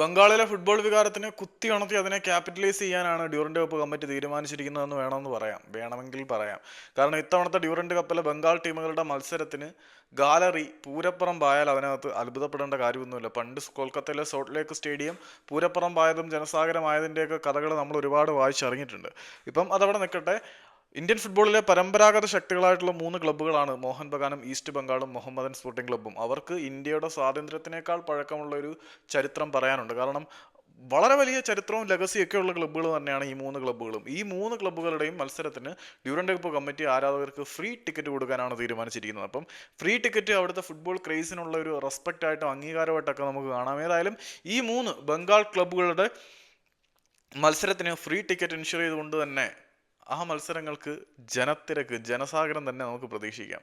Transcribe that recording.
ബംഗാളിലെ ഫുട്ബോൾ വികാരത്തിന് കുത്തി ഉണർത്തി അതിനെ ക്യാപിറ്റലൈസ് ചെയ്യാനാണ് ഡ്യൂറന്റ് കപ്പ് കമ്മിറ്റി തീരുമാനിച്ചിരിക്കുന്നതെന്ന് വേണമെന്ന് പറയാം. വേണമെങ്കിൽ പറയാം. കാരണം ഇത്തവണത്തെ ഡ്യൂറന്റ് കപ്പിലെ ബംഗാൾ ടീമുകളുടെ മത്സരത്തിന് ഗാലറി പൂരപ്പറമ്പായാൽ അതിനകത്ത് അത്ഭുതപ്പെടേണ്ട കാര്യമൊന്നുമില്ല. പണ്ട് കൊൽക്കത്തയിലെ സോൾട്ട് ലേക്ക് സ്റ്റേഡിയം പൂരപ്പറമ്പായതും ജനസാഗരമായതിന്റെയൊക്കെ കഥകൾ നമ്മൾ ഒരുപാട് വായിച്ചറിഞ്ഞിട്ടുണ്ട്. ഇപ്പം അതവിടെ നിൽക്കട്ടെ. ഇന്ത്യൻ ഫുട്ബോളിലെ പരമ്പരാഗത ശക്തികളായിട്ടുള്ള മൂന്ന് ക്ലബ്ബുകളാണ് മോഹൻ ബഗാനും ഈസ്റ്റ് ബംഗാളും മുഹമ്മദൻ സ്പോർട്ടിംഗ് ക്ലബ്ബും. അവർക്ക് ഇന്ത്യയുടെ സ്വാതന്ത്ര്യത്തിനേക്കാൾ പഴക്കമുള്ള ഒരു ചരിത്രം പറയാനുണ്ട്. കാരണം വളരെ വലിയ ചരിത്രവും ലഗസിയും ഒക്കെ ഉള്ള ക്ലബ്ബുകൾ തന്നെയാണ് ഈ മൂന്ന് ക്ലബ്ബുകളും. ഈ മൂന്ന് ക്ലബ്ബുകളുടെയും മത്സരത്തിന് ഡ്യൂറന്റ് കപ്പ് കമ്മിറ്റി ആരാധകർക്ക് ഫ്രീ ടിക്കറ്റ് കൊടുക്കാനാണ് തീരുമാനിച്ചിരിക്കുന്നത്. അപ്പം ഫ്രീ ടിക്കറ്റ് അവിടുത്തെ ഫുട്ബോൾ ക്രേസിനുള്ള ഒരു റെസ്പെക്റ്റ് ആയിട്ടും അംഗീകാരമായിട്ടൊക്കെ നമുക്ക് കാണാം. ഏതായാലും ഈ മൂന്ന് ബംഗാൾ ക്ലബ്ബുകളുടെ മത്സരത്തിന് ഫ്രീ ടിക്കറ്റ് ഇൻഷുർ ചെയ്തുകൊണ്ട് തന്നെ ആ മത്സരങ്ങൾക്ക് ജനത്തിരക്ക് ജനസാഗരം തന്നെ നമുക്ക് പ്രതീക്ഷിക്കാം.